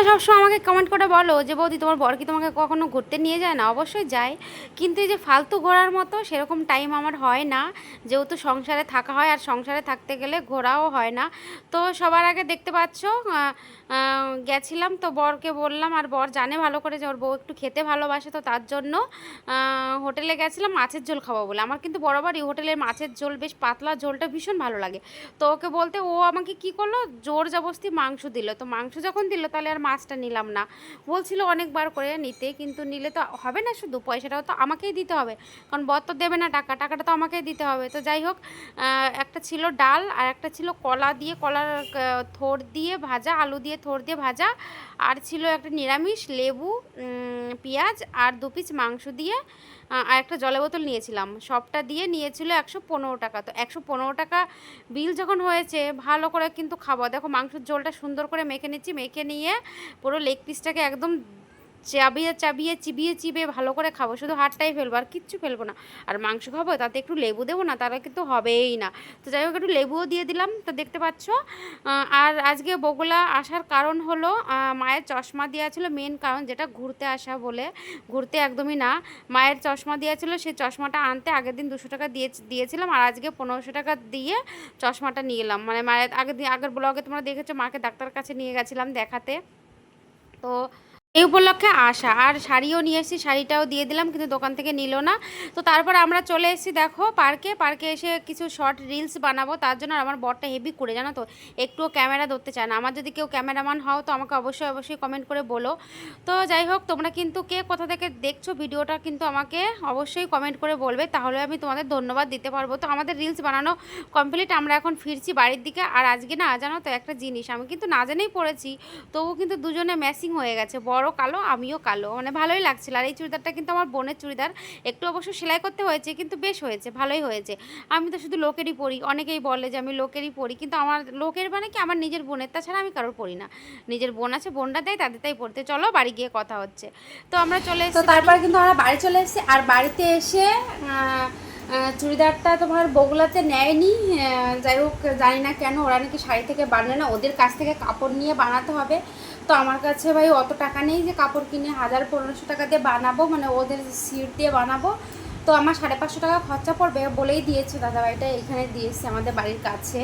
তোমরা সবসময় আমাকে কমেন্ট করে বলো যে, বৌদি, তোমার বর কি তোমাকে কখনো ঘুরতে নিয়ে যায়? না, অবশ্যই যায়। কিন্তু এই যে ফালতু ঘোরার মতো সেরকম টাইম আমার হয় না। যেহেতু সংসারে থাকা হয়, আর সংসারে থাকতে গেলে ঘোরাও হয় না। তো সবার আগে দেখতে পাচ্ছ গেছিলাম তো বরকে বললাম, আর বর জানে ভালো করে যে ওর বউ একটু খেতে ভালোবাসে তো তার জন্য হোটেলে গেছিলাম মাছের ঝোল খাব বলে। আমার কিন্তু বরাবরই হোটেলের মাছের ঝোল বেশ পাতলা ঝোলটা ভীষণ ভালো লাগে। তো ওকে বলতে ও আমাকে কি করল? জোর জবস্তি মাংস দিল। তো মাংস যখন দিল তাহলে আর মাছটা নিলাম না। বলছিল অনেকবার করে নিতে, কিন্তু নিলে তো হবে না শুধু, পয়সাটাও তো আমাকেই দিতে হবে। কারণ বর তো দেবে না টাকা, টাকাটা তো আমাকেই দিতে হবে। তো যাই হোক একটা ছিল ডাল আর একটা ছিল কলা দিয়ে, কলার থোর দিয়ে ভাজা, আলু দিয়ে থোর দিয়ে ভাজা আর ছিল একটা নিরামিষ, লেবু পেঁয়াজ আর দু পিস মাংস দিয়ে আর একটা জলের বোতল নিয়েছিলাম। সবটা দিয়ে নিয়েছিল একশো পনেরো টাকা। তো একশো পনেরো টাকা বিল যখন হয়েছে, ভালো করে কিন্তু খাব। দেখো মাংসের ঝোলটা সুন্দর করে মেখে নিচ্ছি। মেখে নিয়ে পুরো লেগ পিসটাকে একদম চাবিয়ে চাবিয়ে চিবিয়ে চিবিয়ে ভালো করে খাব, শুধু হাড়টাই ফেলব, আর কিচ্ছু ফেলব না। আর মাংস খাব, তাতে একটু লেবু দেবো না তারা কিন্তু হবেই না। তো যাই হোক, একটু লেবুও দিয়ে দিলাম, তো দেখতে পাচ্ছ। আর আজকে বগুলা আসার কারণ হলো মায়ের চশমা দেওয়া ছিল মেন কারণ যেটা ঘুরতে আসা বলে। ঘুরতে একদমই না। মায়ের চশমা দেওয়া ছিল সেই চশমাটা আনতে আগের দিন দুশো টাকা দিয়ে, দিয়েছিলাম, আর আজকে পনেরোশো টাকা দিয়ে চশমাটা নিয়ে এলাম। মানে মায়ের আগের দিন, আগের ব্লগে তোমরা দেখেছ, মাকে ডাক্তার কাছে নিয়ে গেছিলাম দেখাতে। তো এই উপলক্ষে আসা। আর শাড়িও নিয়ে এসেছি, শাড়িটাও দিয়ে দিলাম, কিন্তু দোকান থেকে নিল না। তো তারপর আমরা চলে এসেছি, দেখো পার্কে পার্কে এসে কিছু শর্ট রিলস বানাবো, তার জন্য আমার বরটা হেভি করে জানো তো? একটুও ক্যামেরা ধরতে চায় না। আমার যদি কেউ ক্যামেরাম্যান হও, তো আমাকে অবশ্যই অবশ্যই কমেন্ট করে বলো। তো যাই হোক, তোমরা কিন্তু কে কোথা থেকে দেখছ ভিডিওটা কিন্তু আমাকে অবশ্যই কমেন্ট করে বলবে। তাহলে আমি তোমাদের ধন্যবাদ দিতে পারব। তো আমাদের রিলস বানানো কমপ্লিট আমরা এখন ফিরছি বাড়ির দিকে। আর আজকে না, জানো তো, একটা জিনিস, আমি কিন্তু না জেনেই পড়েছি তবু কিন্তু দুজনে ম্যাচিং হয়ে গেছে। বড় কালো আমিও কালো। মানে ভালোই লাগছিল। আর এই চুড়িদারটা কিন্তু আমার বোনের চুড়িদার। একটু অবশ্য সেলাই করতে হয়েছে কিন্তু বেশ হয়েছে ভালোই হয়েছে। আমি তো শুধু লোকেরই পরি। অনেকেই বলে যে আমি লোকেরই পরি কিন্তু আমার লোকের মানে কি? আমার নিজের বোনের। তাছাড়া আমি কারোর পরি না। নিজের বোন আছে বোনটা দেয় তাদের তাই পড়তে চলো বাড়ি গিয়ে কথা হচ্ছে। তো আমরা চলে তো এসেছি তারপর কিন্তু আমরা বাড়ি চলে এসেছি। আর বাড়িতে এসে চুড়িদারটা তোমার বগুলাতে নেয়নি। যাই হোক জানি না কেন ওরা নাকি শাড়ি থেকে বানায় না। ওদের কাছ থেকে কাপড় নিয়ে বানাতে হবে। তো আমার কাছে ভাই অত টাকা নেই যে কাপড় কিনে হাজার পনেরোশো টাকা দিয়ে বানাবো মানে ওদের সিট দিয়ে বানাবো। তো আমার সাড়ে পাঁচশো টাকা খরচা পড়বে, বলেই দিয়েছে দাদাভাইটা এখানে দিয়েছে আমাদের বাড়ির কাছে।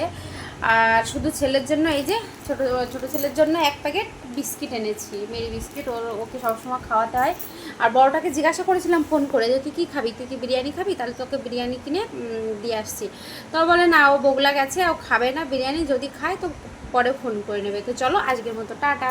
আর শুধু ছেলের জন্য, এই যে ছোট ছোট ছেলের জন্য এক প্যাকেট বিস্কিট এনেছি, মেরি বিস্কিট, ওর, ওকে সবসময় খাওয়াতে হয়। আর বড়টাকে জিজ্ঞাসা করেছিলাম ফোন করে যে, তুই কী খাবি? তুই কি বিরিয়ানি খাবি? তাহলে তোকে বিরিয়ানি কিনে দিয়ে আসছি। তো বলে, না, ও বগলা গেছে, ও খাবে না বিরিয়ানি, যদি খায় তো পরে ফোন করে নেবে। তো চলো আজকের মতো টাটা।